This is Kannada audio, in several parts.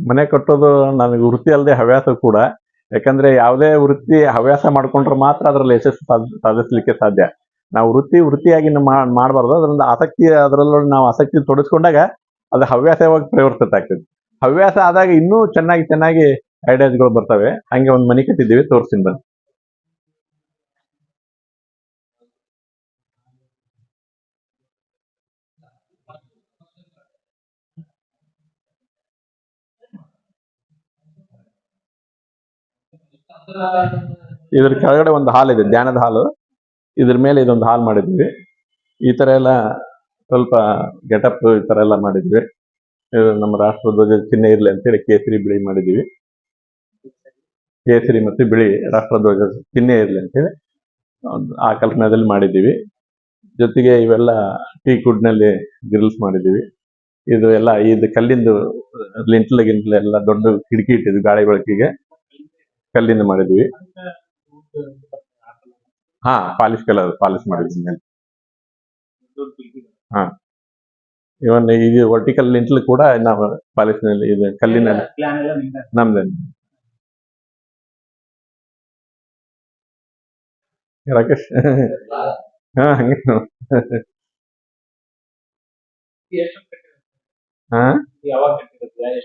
ಮನೆ ಕಟ್ಟೋದು ನನಗೆ ವೃತ್ತಿ ಅಲ್ಲದೆ ಹವ್ಯಾಸ ಕೂಡ. ಯಾಕಂದ್ರೆ ಯಾವುದೇ ವೃತ್ತಿ ಹವ್ಯಾಸ ಮಾಡ್ಕೊಂಡ್ರೆ ಮಾತ್ರ ಅದರಲ್ಲಿ ಯಶಸ್ಸು ಸಾಧ್- ಸಾಧಿಸ್ಲಿಕ್ಕೆ ಸಾಧ್ಯ. ನಾವು ವೃತ್ತಿ ವೃತ್ತಿಯಾಗಿ ಮಾಡಬಾರ್ದು. ಅದರಿಂದ ಆಸಕ್ತಿ ಅದರಲ್ಲಿ ನಾವು ಆಸಕ್ತಿ ತೊಡಸ್ಕೊಂಡಾಗ ಅದು ಹವ್ಯಾಸವಾಗಿ ಪರಿವರ್ತಿತ ಆಗ್ತದೆ. ಹವ್ಯಾಸ ಆದಾಗ ಇನ್ನೂ ಚೆನ್ನಾಗಿ ಚೆನ್ನಾಗಿ ಐಡಿಯಾಸ್ಗಳು ಬರ್ತವೆ. ಹಂಗೆ ಒಂದು ಮನೆ ಕಟ್ಟಿದ್ದೀವಿ, ತೋರಿಸ್ತೀನಿ ಬನ್ನಿ. ಇದ್ರ ಕೆಳಗಡೆ ಒಂದು ಹಾಲ್ ಇದೆ, ಧ್ಯಾನದ ಹಾಲು. ಇದ್ರ ಮೇಲೆ ಇದೊಂದು ಹಾಲ್ ಮಾಡಿದ್ವಿ. ಈ ತರ ಎಲ್ಲ ಸ್ವಲ್ಪ ಗೆಟಪ್ ಈ ತರ ಎಲ್ಲ ಮಾಡಿದ್ವಿ. ನಮ್ಮ ರಾಷ್ಟ್ರಧ್ವಜ ಚಿಹ್ನೆ ಇರ್ಲಿ ಅಂತೇಳಿ ಕೇಸರಿ ಬಿಳಿ ಮಾಡಿದ್ವಿ. ಕೇಸರಿ ಮತ್ತು ಬಿಳಿ ರಾಷ್ಟ್ರಧ್ವಜ ಚಿಹ್ನೆ ಇರ್ಲಿ ಅಂತೇಳಿ ಆ ಕಲ್ಪನಾದಲ್ಲಿ ಮಾಡಿದ್ದೀವಿ. ಜೊತೆಗೆ ಇವೆಲ್ಲ ಟೀ ಕುಡ್ನಲ್ಲಿ ಗ್ರಿಲ್ಸ್ ಮಾಡಿದ್ದೀವಿ. ಇದು ಎಲ್ಲ ಇದು ಕಲ್ಲಿಂದು ಲಿಂಟ್ಲ ಗಿಂಟ್ಲ ಎಲ್ಲ ದೊಡ್ಡ ಕಿಟಕಿ ಇಟ್ಟಿದ್ವಿ ಗಾಳಿ ಬೆಳಕಿಗೆ. ಕಲ್ಲಿಂದ ಮಾಡಿದ್ವಿ. ಹಾ ಪಾಲಿಶ್ ಕಲರ್ ಪಾಲಿಶ್ ಮಾಡಿದ್ವಿ ಮೇಲೆ. ಇವನ್ ಇದು ವರ್ಟಿಕಲ್ ನಿಂತಲು ಕೂಡ ನಾವು ಪಾಲಿಶ್ನಲ್ಲಿ ಇದು ಕಲ್ಲಿನಲ್ಲಿ ನಮ್ದೆ. ರಾಕೇಶ್? ಹಾ ಹಂಗೆ? ಹಾ?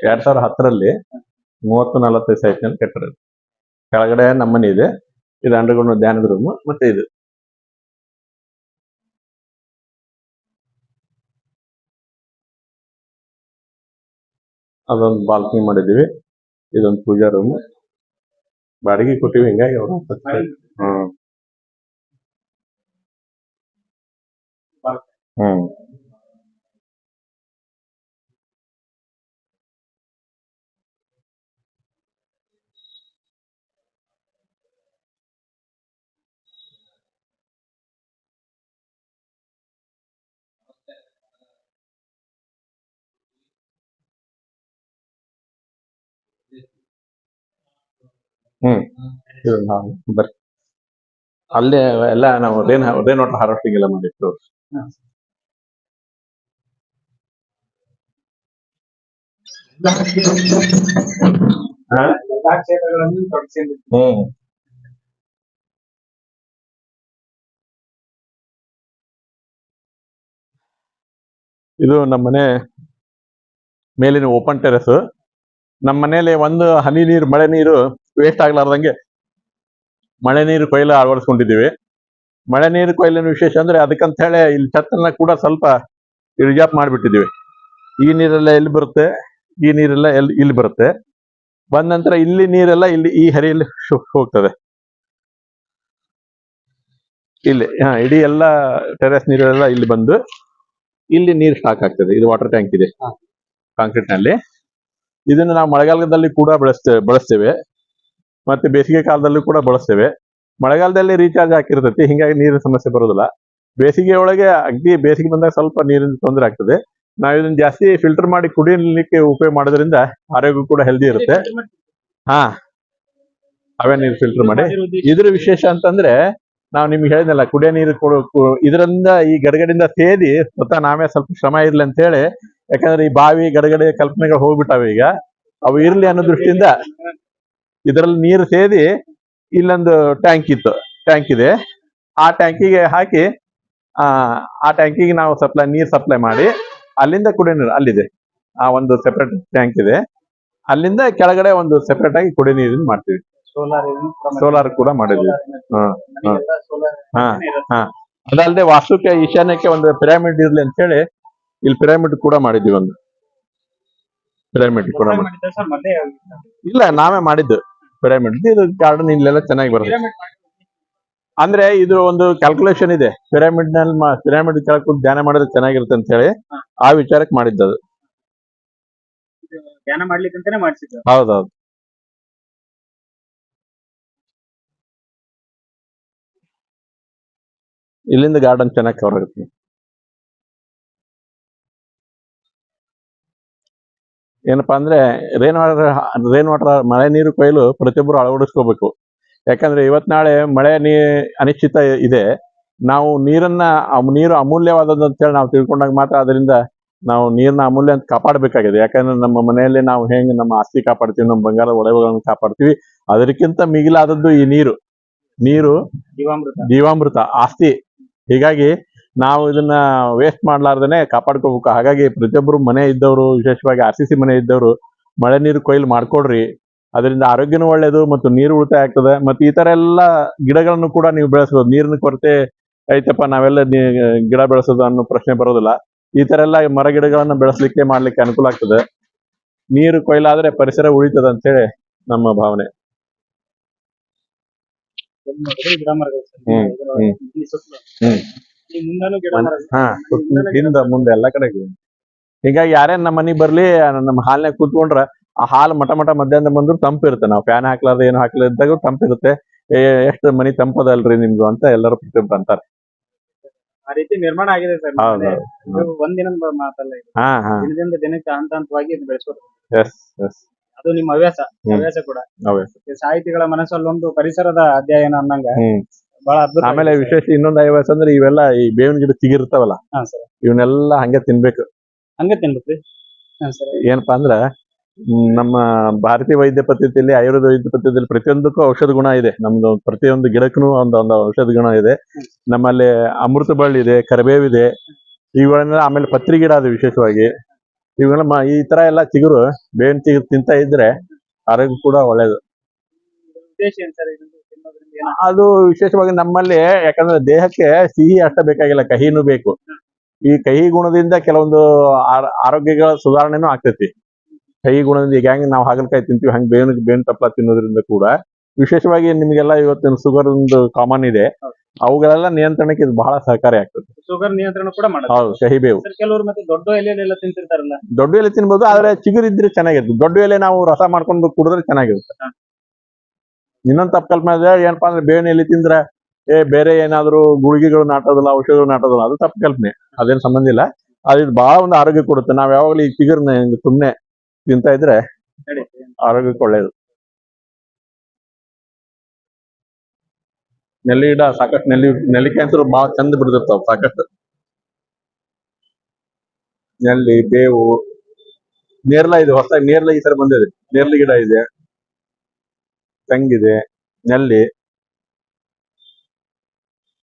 ಎರಡ್ ಸಾವಿರ ಹತ್ತರಲ್ಲಿ ಮೂವತ್ತು ನಲವತ್ತೈದು ಸೈಟ್ನಲ್ಲಿ ಕಟ್ಟಿರೋದು. ಕೆಳಗಡೆ ನಮ್ಮನೆ ಇದೆ. ಇದು ಅಂಡರ್ಗ್ರೌಂಡ್ ಧ್ಯಾನದ ರೂಮ್ ಮತ್ತೆ ಇದು. ಅದೊಂದು ಬಾಲ್ಕನಿ ಮಾಡಿದೀವಿ ಇದೊಂದು ಪೂಜಾ ರೂಮ್ ಬಾಡಿಗೆ ಕೊಟ್ಟಿವಿ ಹಿಂಗಾಗಿ ಅವ್ರು ಹ್ಮ್. ಹ್ಮ್. ಹ್ಮ್. ಬರ್ರಿ ಅಲ್ಲೇ ಎಲ್ಲ ನಾವು ರೇನ್ ರೇನ್ ವಾಟರ್ ಹಾರ್ವೆಸ್ಟಿಂಗ್ ಎಲ್ಲ ಮಾಡಿತ್ತು ಹಾ. ಎಲ್ಲಾ ಕ್ಷೇತ್ರಗಳನ್ನು ತೊಡಗಿಸಿದ್ದೀವಿ. ಹ್ಮ್. ಇದು ನಮ್ಮ ಮನೆ ಮೇಲಿನ ಓಪನ್ ಟೆರೆಸ್ ನಮ್ಮ ಮನೇಲಿ ಒಂದು ಹನಿ ನೀರು ಮಳೆ ನೀರು ವೇಸ್ಟ್ ಆಗ್ಲಾರ್ದಂಗೆ ಮಳೆ ನೀರು ಕೊಯ್ಲು ಅಳವಡಿಸ್ಕೊಂಡಿದ್ದೀವಿ. ಮಳೆ ನೀರು ಕೊಯ್ಲಿನ ವಿಶೇಷ ಅಂದ್ರೆ ಅದಕ್ಕಂತ ಹೇಳಿ ಇಲ್ಲಿ ಛತ್ತನ್ನ ಕೂಡ ಸ್ವಲ್ಪ ರಿಜಾಪ್ ಮಾಡಿಬಿಟ್ಟಿದ್ದೀವಿ. ಈ ನೀರೆಲ್ಲ ಎಲ್ಲಿ ಬರುತ್ತೆ? ಈ ನೀರೆಲ್ಲ ಎಲ್ಲಿ ಇಲ್ಲಿ ಬರುತ್ತೆ. ಬಂದ ನಂತರ ಇಲ್ಲಿ ನೀರೆಲ್ಲ ಇಲ್ಲಿ ಈ ಹರಿಯಲ್ಲಿ ಹೋಗ್ತದೆ. ಇಲ್ಲಿ ಹಾ ಇಡೀ ಎಲ್ಲ ಟೆರೆಸ್ ನೀರೆಲ್ಲ ಇಲ್ಲಿ ಬಂದು ಇಲ್ಲಿ ನೀರು ಸ್ಟಾಕ್ ಆಗ್ತದೆ. ಇದು ವಾಟರ್ ಟ್ಯಾಂಕ್ ಇದೆ. ಕಾಂಕ್ರೀಟ್ನಲ್ಲಿ. ಇದನ್ನು ನಾವು ಮಳೆಗಾಲದಲ್ಲಿ ಕೂಡ ಬಳಸ್ತೇವೆ ಬಳಸ್ತೇವೆ. ಮತ್ತೆ ಬೇಸಿಗೆ ಕಾಲದಲ್ಲೂ ಕೂಡ ಬಳಸ್ತೇವೆ. ಮಳೆಗಾಲದಲ್ಲಿ ರೀಚಾರ್ಜ್ ಹಾಕಿರ್ತೈತಿ ಹಿಂಗಾಗಿ ನೀರಿನ ಸಮಸ್ಯೆ ಬರೋದಿಲ್ಲ. ಬೇಸಿಗೆ ಒಳಗೆ ಅಗ್ದಿ ಬೇಸಿಗೆ ಬಂದಾಗ ಸ್ವಲ್ಪ ನೀರಿನ ತೊಂದರೆ ಆಗ್ತದೆ. ನಾವು ಇದನ್ನ ಜಾಸ್ತಿ ಫಿಲ್ಟರ್ ಮಾಡಿ ಕುಡಿಯಲಿಕ್ಕೆ ಉಪಯೋಗ ಮಾಡೋದ್ರಿಂದ ಆರೋಗ್ಯ ಕೂಡ ಹೆಲ್ದಿ ಇರುತ್ತೆ. ಹಾ. ಅವೇ ನೀರು ಫಿಲ್ಟರ್ ಮಾಡಿ. ಇದ್ರ ವಿಶೇಷ ಅಂತಂದ್ರೆ ನಾವು ನಿಮ್ಗೆ ಹೇಳಿದ್ನಲ್ಲ ಕುಡಿಯೋ ನೀರು ಕೊಡು ಕು- ಇದರಿಂದ ಈ ಗಡಗಡಿಂದ ಸೇದಿ ಸ್ವತಃ ನಾವೇ ಸ್ವಲ್ಪ ಶ್ರಮ ಇರ್ಲಿ ಅಂತ ಹೇಳಿ ಯಾಕಂದ್ರೆ ಈ ಬಾವಿ ಗಡಗಡೆ ಕಲ್ಪನೆಗಳು ಹೋಗ್ಬಿಟ್ಟಾವೆ ಈಗ. ಅವು ಇರ್ಲಿ ಅನ್ನೋ ದೃಷ್ಟಿಯಿಂದ ಇದರಲ್ಲಿ ನೀರು ಸೇದಿ ಇಲ್ಲೊಂದು ಟ್ಯಾಂಕ್ ಇತ್ತು ಟ್ಯಾಂಕ್ ಇದೆ. ಆ ಟ್ಯಾಂಕಿಗೆ ಹಾಕಿ ಆ ಆ ಟ್ಯಾಂಕಿಗೆ ನಾವು ಸಪ್ಲೈ ನೀರು ಸಪ್ಲೈ ಮಾಡಿ ಅಲ್ಲಿಂದ ಕುಡಿಯೋ ನೀರು ಅಲ್ಲಿದೆ. ಆ ಒಂದು ಸೆಪರೇಟ್ ಟ್ಯಾಂಕ್ ಇದೆ. ಅಲ್ಲಿಂದ ಕೆಳಗಡೆ ಒಂದು ಸೆಪರೇಟ್ ಆಗಿ ಕುಡಿಯೋ ನೀರಿನ ಮಾಡ್ತೀವಿ ಸೋಲಾರ್ ಸೋಲಾರ್ ಕೂಡ ಮಾಡಿದ್ವಿ ಅದಲ್ಲದೆ ವಾಸ್ತುಕ್ಕೆ ಈಶಾನ್ಯಕ್ಕೆ ಒಂದು ಪಿರಾಮಿಡ್ ಇರ್ಲಿ ಅಂತ ಹೇಳಿ ಇಲ್ಲಿ ಪಿರಾಮಿಡ್ ಕೂಡ ಮಾಡಿದ್ವಿ ಒಂದು. ಪಿರಾಮಿಡ್ ಕೂಡ ಇಲ್ಲ ನಾವೇ ಮಾಡಿದ್ದು. ಪಿರಾಮಿಡ್ ಇದು ಗಾರ್ಡನ್ ಇಲ್ಲೆಲ್ಲ ಚೆನ್ನಾಗಿ ಬರುತ್ತೆ. ಅಂದ್ರೆ ಇದು ಒಂದು ಕ್ಯಾಲ್ಕುಲೇಷನ್ ಇದೆ. ಪಿರಮಿಡ್ನಲ್ಲಿ ಪಿರಮಿಡ್ ಕೆಳಕು ಧ್ಯಾನ ಮಾಡಿದ್ರೆ ಚೆನ್ನಾಗಿರುತ್ತೆ ಅಂತ ಹೇಳಿ ಆ ವಿಚಾರಕ್ಕೆ ಮಾಡಿದ್ದು ಅದು ಇದು ಧ್ಯಾನ ಮಾಡ್ಲಿಕ್ಕಂತಾನೆ ಮಾಡಿಸಿದ್ದು. ಹೌದೌದು. ಇಲ್ಲಿಂದ ಗಾರ್ಡನ್ ಚೆನ್ನಾಗಿ ಕವರ್ ಆಗುತ್ತೆ. ಏನಪ್ಪಾ ಅಂದ್ರೆ ರೇನ್ ವಾಟರ್ ರೇನ್ ವಾಟರ್ ಮಳೆ ನೀರು ಕೊಯ್ಲು ಪ್ರತಿಯೊಬ್ಬರು ಅಳವಡಿಸ್ಕೋಬೇಕು. ಯಾಕಂದ್ರೆ ಇವತ್ ನಾಳೆ ಮಳೆ ನೀ ಅನಿಶ್ಚಿತ ಇದೆ. ನಾವು ನೀರನ್ನ ನೀರು ಅಮೂಲ್ಯವಾದದ್ದು ಅಂತೇಳಿ ನಾವು ತಿಳ್ಕೊಂಡಾಗ ಮಾತ್ರ ಅದರಿಂದ ನಾವು ನೀರನ್ನ ಅಮೂಲ್ಯ ಅಂತ ಕಾಪಾಡಬೇಕಾಗಿದೆ. ಯಾಕಂದ್ರೆ ನಮ್ಮ ಮನೆಯಲ್ಲಿ ನಾವು ಹೆಂಗ್ ನಮ್ಮ ಆಸ್ತಿ ಕಾಪಾಡ್ತೀವಿ ನಮ್ಮ ಬಂಗಾರ ಒಡವೆಗಳನ್ನು ಕಾಪಾಡ್ತೀವಿ. ಅದಕ್ಕಿಂತ ಮಿಗಿಲಾದದ್ದು ಈ ನೀರು. ನೀರು ಜೀವಾಮೃತ. ಜೀವಾಮೃತ ಆಸ್ತಿ. ಹೀಗಾಗಿ ನಾವು ಇದನ್ನ ವೇಸ್ಟ್ ಮಾಡ್ಲಾರ್ದೇನೆ ಕಾಪಾಡ್ಕೋಬೇಕು ಹಾಗಾಗಿ ಪ್ರತಿಯೊಬ್ಬರು ಮನೆ ಇದ್ದವರು ವಿಶೇಷವಾಗಿ ಆರ್ ಸಿ ಸಿ ಮನೆ ಇದ್ದವರು ಮಳೆ ನೀರು ಕೊಯ್ಲು ಮಾಡ್ಕೊಡ್ರಿ ಅದರಿಂದ ಆರೋಗ್ಯನೂ ಒಳ್ಳೇದು ಮತ್ತು ನೀರು ಉಳಿತಾಯ ಆಗ್ತದೆ ಮತ್ತು ಈ ತರ ಎಲ್ಲ ಗಿಡಗಳನ್ನು ಕೂಡ ನೀವು ಬೆಳೆಸಬಹುದು ನೀರಿನ ಕೊರತೆ ಐತಪ್ಪ ನಾವೆಲ್ಲ ಗಿಡ ಬೆಳೆಸೋದು ಅನ್ನೋ ಪ್ರಶ್ನೆ ಬರೋದಿಲ್ಲ ಈ ತರ ಎಲ್ಲ ಮರ ಗಿಡಗಳನ್ನ ಬೆಳೆಸಲಿಕ್ಕೆ ಮಾಡ್ಲಿಕ್ಕೆ ಅನುಕೂಲ ಆಗ್ತದೆ ನೀರು ಕೊಯ್ಲಾದ್ರೆ ಪರಿಸರ ಉಳಿತದ ಅಂತ ಹೇಳಿ ನಮ್ಮ ಭಾವನೆ. ಹ್ಮ್, ಹ್ಮ್. ಹ್ಮ್. ಹಾ ಹಿಂದ ಮುಂದೆ ಎಲ್ಲಾ ಕಡೆಗೆ ಹೀಗಾಗಿ ಯಾರೇನ್ ನಮ್ಮ ಮನಿಗ್ ಬರ್ಲಿ ನಮ್ಮ ಹಾಲ್ನಾಗ ಕೂತ್ಕೊಂಡ್ರ ಆ ಹಾಲು ಮಟ ಮಟ ಮಧ್ಯಾಹ್ನ ಬಂದ್ರು ತಂಪು ಇರುತ್ತೆ. ನಾವು ಫ್ಯಾನ್ ಹಾಕ್ಲಾರ್ದ ಏನು ಹಾಕ್ಲಾರ್ದಾಗ ತಂಪು ಇರುತ್ತೆ. ಏ ಎಷ್ಟು ಮನಿ ತಂಪದಲ್ರಿ ನಿಮ್ದು ಅಂತ ಎಲ್ಲರೂ ಪ್ರತಿ ಅಂತಾರೆ. ಆ ರೀತಿ ನಿರ್ಮಾಣ ಆಗಿದೆ ಸರ್. ಹೌದು ಒಂದಿನದ ಮಾತಲ್ಲ ಇದು. ಹಾ ಹಾ. ದಿನದಿಂದ ದಿನಕ್ಕೆ ಹಂತ ಹಂತವಾಗಿ ಇದು ಬೆಳೆಸೋದು ಎಸ್ ಎಸ್ ಅದು ನಿಮ್ಮ ಹವ್ಯಾಸ. ಹ್ಮ್. ಹವ್ಯಾಸ ಕೂಡ. ಹವ್ಯಾಸ. ಸಾಹಿತಿಗಳ ಮನಸ್ಸಲ್ಲೊಂದು ಪರಿಸರದ ಅಧ್ಯಯನ ಅನ್ನಂಗ. ಹ್ಮ್. ಆಮೇಲೆ ವಿಶೇಷ ಇನ್ನೊಂದು ಹವ್ಯಾಸ ಅಂದ್ರೆ ಇವೆಲ್ಲ ಈ ಬೇವಿನ ಗಿಡ ಚಿಗಿರ್ತಾವಲ್ಲ ಹಾ ಸರ್. ಇವನ್ನೆಲ್ಲ ಹಂಗೆ ತಿನ್ಬೇಕು. ಹಂಗೆ ತಿನ್ಬೇಕ್ರಿ ಹಾ ಸರ್. ಏನಪ್ಪಾ ಅಂದ್ರ ನಮ್ಮ ಭಾರತೀಯ ವೈದ್ಯ ಪದ್ಧತಿಯಲ್ಲಿ ಆಯುರ್ವೇದ ವೈದ್ಯ ಪದ್ಧತಿಯಲ್ಲಿ ಪ್ರತಿಯೊಂದಕ್ಕೂ ಔಷಧ ಗುಣ ಇದೆ. ನಮ್ದು ಪ್ರತಿಯೊಂದು ಗಿಡಕ್ಕೂ ಒಂದು ಒಂದು ಔಷಧ ಗುಣ ಇದೆ. ನಮ್ಮಲ್ಲಿ ಅಮೃತ ಬಳ್ಳಿ ಇದೆ ಕರಿಬೇವಿದೆ ಇವುಗಳನ್ನೆಲ್ಲ ಆಮೇಲೆ ಪತ್ರಿ ಗಿಡ ಅದು ವಿಶೇಷವಾಗಿ. ಇವುಗಳ ಮ- ಈ ತರ ಎಲ್ಲ ಚಿಗುರು ಬೇವಿನ ಚಿಗುರು ತಿಂತ ಇದ್ರೆ ಆರೋಗ್ಯ ಕೂಡ ಒಳ್ಳೇದು. ಉದ್ದೇಶ ಏನ್ ಸರ್ ಇದು? ಅದು ವಿಶೇಷವಾಗಿ ನಮ್ಮಲ್ಲಿ ಯಾಕಂದ್ರೆ ದೇಹಕ್ಕೆ ಸಿಹಿ ಅಷ್ಟ ಬೇಕಾಗಿಲ್ಲ ಕಹಿನೂ ಬೇಕು. ಈ ಕಹಿ ಗುಣದಿಂದ ಕೆಲವೊಂದು ಆರ- ಆರೋಗ್ಯಗಳ ಸುಧಾರಣೆನೂ ಆಗ್ತೈತಿ. ಕಹಿ ಗುಣದಿಂದ ಈಗ ಹೆಂಗ್ ನಾವು ಹಾಗಲಕಾಯಿ ತಿಂತೀವಿ ಹಂಗೆ ಬೇವಿನ ಬೇವಿನ ತಪ್ಪಲ ತಿನ್ನೋದ್ರಿಂದ ಕೂಡ ವಿಶೇಷವಾಗಿ ನಿಮಗೆಲ್ಲ ಇವತ್ತಿನ ಶುಗರ್ ಒಂದು ಕಾಮನ್ ಇದೆ. ಅವುಗಳೆಲ್ಲ ನಿಯಂತ್ರಣಕ್ಕೆ ಇದು ಬಹಳ ಸಹಕಾರಿ ಆಗ್ತದೆ. ಶುಗರ್ ನಿಯಂತ್ರಣ ಕೂಡ ಹೌದು ಕಹಿ ಬೇವು. ಕೆಲವರು ಮತ್ತೆ ದೊಡ್ಡ ಎಲೆಯಲ್ಲೆಲ್ಲ ತಿಂತಿರ್ತಾರಲ್ಲ? ದೊಡ್ಡ ಎಲೆ ತಿನ್ಬೋದು ಆದ್ರೆ ಚಿಗುರಿದ್ರೆ ಚೆನ್ನಾಗಿರುತ್ತೆ. ದೊಡ್ಡ ಎಲೆ ನಾವು ರಸ ಮಾಡ್ಕೊಂಡು ಕುಡಿದ್ರೆ ಚೆನ್ನಾಗಿರುತ್ತೆ. ಇನ್ನೊಂದು ತಪ್ಪು ಕಲ್ಪನೆ ಏನಪ್ಪಾ ಅಂದ್ರೆ ಬೇವಿನ ಎಲೆ ತಿಂದ್ರೆ ಏ, ಬೇರೆ ಏನಾದ್ರು ಗುಳಿಗೆಗಳು ನಾಟೋದಿಲ್ಲ, ಔಷಧಗಳು ನಾಟೋದಿಲ್ಲ, ಅದು ತಪ್ಪು ಕಲ್ಪನೆ. ಅದೇನು ಸಂಬಂಧ ಇಲ್ಲ. ಅದು ಬಹಳ ಒಂದು ಆರೋಗ್ಯ ಕೊಡುತ್ತೆ. ನಾವ್ ಯಾವಾಗ್ಲೂ ಈ ಚಿಗುರ್ನ ಸುಮ್ನೆ ತಿಂತಾ ಇದ್ರೆ ಆರೋಗ್ಯಕ್ಕೆ ಒಳ್ಳೇದು. ನೆಲ್ಲಿ ಗಿಡ ಸಾಕಷ್ಟು ನೆಲ್ಲಿ ನೆಲ್ಲಿಕಾಯಿ ಅಂತೂ ಬಹಳ ಚಂದ ಬಿಡ್ತಿರ್ತಾವ ಸಾಕಷ್ಟು. ನೆಲ್ಲಿ, ಬೇವು ನೇರ್ಲ ಇದೆ, ಹೊಸ ನೇರ್ಲ ಈ ತರ ಬಂದಿದೆ. ನೇರ್ಲಿ ಗಿಡ ಇದೆ. ತೆಂಗಿದೆ ನೆಲ್ಲಿ